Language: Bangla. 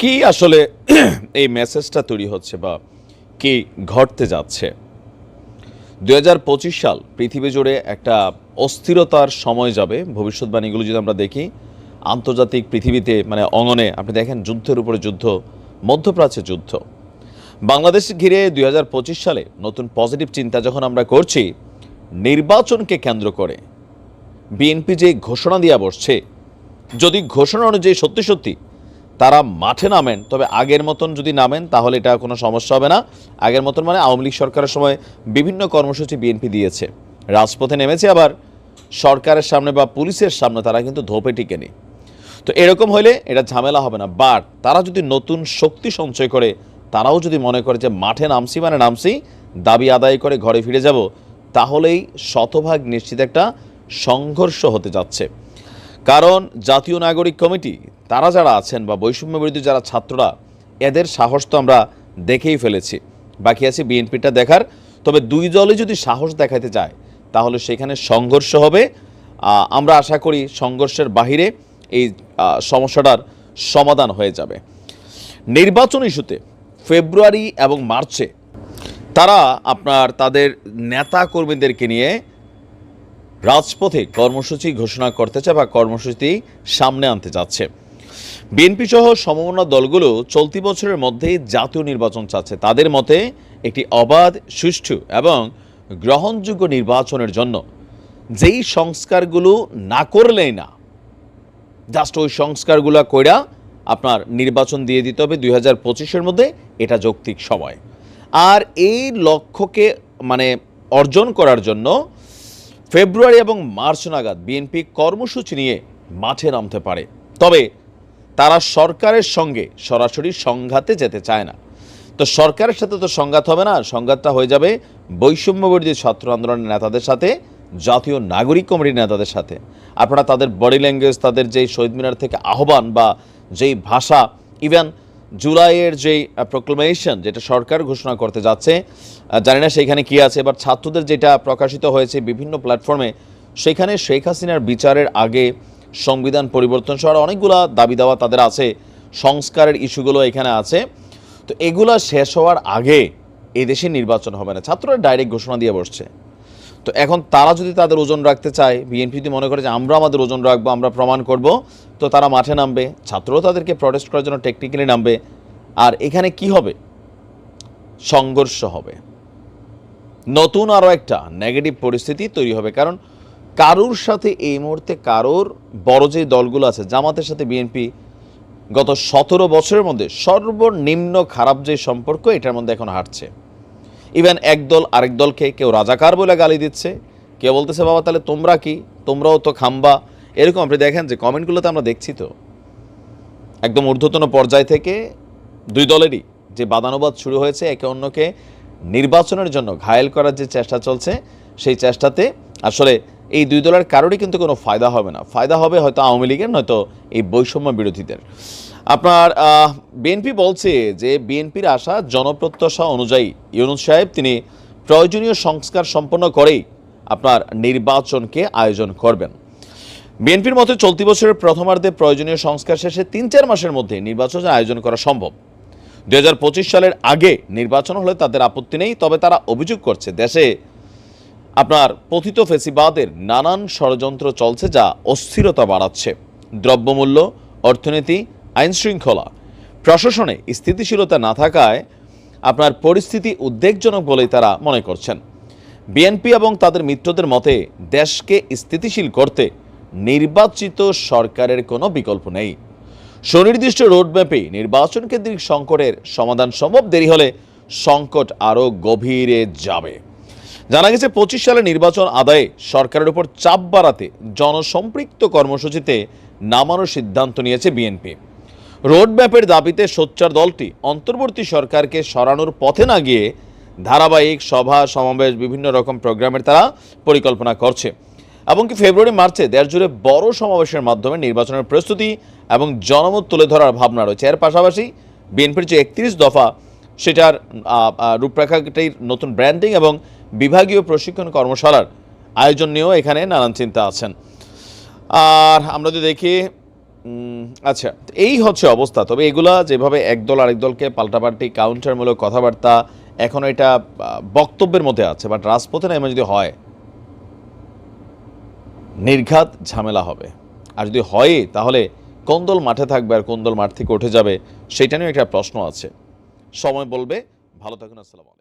কি আসলে এই মেসেজটা তৈরি হচ্ছে বা কি ঘটতে যাচ্ছে? দু হাজার পঁচিশ সাল পৃথিবী জুড়ে একটা অস্থিরতার সময় যাবে। ভবিষ্যৎবাণীগুলো যদি আমরা দেখি, আন্তর্জাতিক পৃথিবীতে মানে অঙ্গনে, আপনি দেখেন যুদ্ধের উপরে যুদ্ধ, মধ্যপ্রাচ্যে যুদ্ধ। বাংলাদেশ ঘিরে দুই হাজার পঁচিশ সালে নতুন পজিটিভ চিন্তা যখন আমরা করছি, নির্বাচনকে কেন্দ্র করে বিএনপি যে ঘোষণা দিয়ে বসছে, যদি ঘোষণা অনুযায়ী সত্যি সত্যি তারা মাঠে নামেন, তবে আগের মতন যদি নামেন, তাহলে এটা কোনো সমস্যা হবে না। আগের মতন মানে আওয়ামী লীগ সরকারের সময় বিভিন্ন কর্মসূচি বিএনপি দিয়েছে। রাজপথে নেমেছে আবার সরকারের সামনে বা পুলিশের সামনে তারা কিন্তু ধোপে টিকেনি। তো এরকম হলে এটা ঝামেলা হবে না। বাট তারা যদি নতুন শক্তি সঞ্চয় করে, তারাও যদি মনে করে যে মাঠে নামছি মানে নামছি, দাবি আদায় করে ঘরে ফিরে যাব, তাহলেই শতভাগ নিশ্চিত একটা সংঘর্ষ হতে যাচ্ছে। কারণ জাতীয় নাগরিক কমিটি, তারা যারা আছেন বা বৈষম্য বিরোধী যারা ছাত্ররা, এদের সাহস তো আমরা দেখেই ফেলেছি। বাকি আছে বিএনপিটা দেখার। তবে দুই দলই যদি সাহস দেখাতে যায় তাহলে সেখানে সংঘর্ষ হবে। আমরা আশা করি সংঘর্ষের বাহিরে এই সমস্যাটার সমাধান হয়ে যাবে। নির্বাচন ইস্যুতে ফেব্রুয়ারি এবং মার্চে তারা আপনার তাদের নেতা কর্মীদেরকে নিয়ে রাজপথে কর্মসূচি ঘোষণা করতে চায় বা কর্মসূচি সামনে আনতে যাচ্ছে। বিএনপি সহ সমমনা দলগুলো চলতি বছরের মধ্যেই জাতীয় নির্বাচন চাচ্ছে। তাদের মতে একটি অবাধ, সুষ্ঠু এবং গ্রহণযোগ্য নির্বাচনের জন্য যেই সংস্কারগুলো না করলেই না, জাস্ট ওই সংস্কারগুলো কইরা আপনার নির্বাচন দিয়ে দিতে হবে দুই হাজার পঁচিশের মধ্যে, এটা যৌক্তিক সময়। আর এই লক্ষ্যকে মানে অর্জন করার জন্য ফেব্রুয়ারি এবং মার্চ নাগাদ বিএনপি কর্মসূচি নিয়ে মাঠে নামতে পারে। তবে তারা সরকারের সঙ্গে সরাসরি সংঘাতে যেতে চায় না। তো সরকারের সাথে তো সংঘাত হবে না, সংঘাতটা হয়ে যাবে বৈষম্যবিরোধী ছাত্র আন্দোলনের নেতাদের সাথে, জাতীয় নাগরিক কমিটির নেতাদের সাথে। আপনারা তাদের বডি ল্যাঙ্গুয়েজ তাদের যেই শহীদ মিনার থেকে আহ্বান বা যেই ভাষা ইভেন জুলাইয়ের যেই প্রোক্লেমেশন যেটা সরকার ঘোষণা করতে যাচ্ছে জানি না সেইখানে কি আছে, এবার ছাত্রদের যেটা প্রকাশিত হয়েছে বিভিন্ন প্ল্যাটফর্মে সেখানে শেখ হাসিনার বিচারের আগে সংবিধান পরিবর্তন সহ অনেকগুলা দাবি দাওয়া তাদের আছে, সংস্কারের ইস্যুগুলো এখানে আছে। তো এগুলা শেষ হওয়ার আগে এদেশে নির্বাচন হবে না। ছাত্ররা ডাইরেক্ট ঘোষণা দিয়ে বসছে। তো এখন তারা যদি তাদের ওজন রাখতে চায়, বিএনপি যদি মনে করে যে আমরা আমাদের ওজন রাখব, আমরা প্রমাণ করব, তো তারা মাঠে নামবে ছাত্রও তাদেরকে প্রটেস্ট করার জন্য টেকনিক্যালি নামবে। আর এখানে কি হবে? সংঘর্ষ হবে। নতুন আরও একটা নেগেটিভ পরিস্থিতি তৈরি হবে, কারণ কারোর সাথে এই মুহূর্তে কারোর বড় যে দলগুলো আছে, জামাতের সাথে বিএনপি গত সতেরো বছরের মধ্যে সর্বনিম্ন খারাপ যে সম্পর্ক, এটার মধ্যে এখন হাঁটছে ইভেন একদল আরেক দলকে কেউ রাজাকার বলে গালি দিচ্ছে, কেউ বলতেছে, বাবা, তাহলে তোমরা কি? তোমরাও তো খাম্বা। এরকম আপনি দেখেন যে কমেন্টগুলোতে আমরা দেখছি তো। একদম ঊর্ধ্বতন পর্যায় থেকে দুই দলেরই যে বাদানুবাদ শুরু হয়েছে, একে অন্যকে নির্বাচনের জন্য ঘায়েল করার যে চেষ্টা চলছে, সেই চেষ্টাতে আসলে এই দুই দলের কারোরই কিন্তু কোনো ফায়দা হবে না। ফায়দা হবে হয়তো আওয়ামী লীগের, নয়তো এই বৈষম্য বিরোধীদের। আপনার বিএনপি বলছে যে বিএনপির আশা জনপ্রত্যাশা অনুযায়ী ইউনুস সাহেব তিনি প্রয়োজনীয় সংস্কার সম্পন্ন করেই আপনার নির্বাচনকে আয়োজন করবেন। বিএনপির মতে চলতি বছরের প্রথমার্ধে প্রয়োজনীয় সংস্কার শেষে তিন চার মাসের মধ্যে নির্বাচন আয়োজন করা সম্ভব। দু হাজার পঁচিশ সালের আগে নির্বাচন হলে তাদের আপত্তি নেই, তবে তারা অভিযোগ করছে, দেশে আপনার পতিত ফেসিবাদের নানান ষড়যন্ত্র চলছে যা অস্থিরতা বাড়াচ্ছে। দ্রব্যমূল্য, অর্থনীতি, আইনশৃঙ্খলা, প্রশাসনে স্থিতিশীলতা না থাকায় আপনার পরিস্থিতি উদ্বেগজনক বলেই তারা মনে করছেন। বিএনপি এবং তাদের মিত্রদের মতে, দেশকে স্থিতিশীল করতে নির্বাচিত সরকারের কোনো বিকল্প নেই। সুনির্দিষ্ট রোডম্যাপে নির্বাচন কেন্দ্রিক সংকটের সমাধান সম্ভব দেরি হলে সংকট আরও গভীরে যাবে। জানা গেছে, পঁচিশ সালে নির্বাচন আদায়ে সরকারের উপর চাপ বাড়াতে জনসম্পৃক্ত কর্মসূচিতে নামানোর সিদ্ধান্ত নিয়েছে বিএনপি। রোডম্যাপের দাবিতে সোচ্চার দলটি অন্তর্বর্তী সরকারকে সরানোর পথে না গিয়ে ধারাবাহিক সভা, সমাবেশ, বিভিন্ন রকম প্রোগ্রামের তারা পরিকল্পনা করছে। এমনকি ফেব্রুয়ারি, মার্চে দেশ জুড়ে বড় সমাবেশের মাধ্যমে নির্বাচনের প্রস্তুতি এবং জনমত তুলে ধরার ভাবনা রয়েছে। এর পাশাপাশি বিএনপির যে একত্রিশ দফা, সেটার রূপরেখাটির নতুন ব্র্যান্ডিং এবং বিভাগীয় প্রশিক্ষণ কর্মশালার আয়োজন নিয়েও এখানে নানান চিন্তা আছেন। আর আমরা যদি দেখি আচ্ছা এই হচ্ছে অবস্থা। তবে এগুলা যেভাবে একদল আরেক দলকে পাল্টাপাল্টি কাউন্টারমূলক কথাবার্তা এখন এটা বক্তব্যের মধ্যে আছে বাট রাজপথে নেমে যদি হয়, নির্ঘাত ঝামেলা হবে। আর যদি হয় তাহলে কোন দল মাঠে থাকবে আর কোন দল মাঠ থেকে উঠে যাবে, সেটা নিয়েও একটা প্রশ্ন আছে। সময় বলবে। ভালো থাকুন, আসসালাম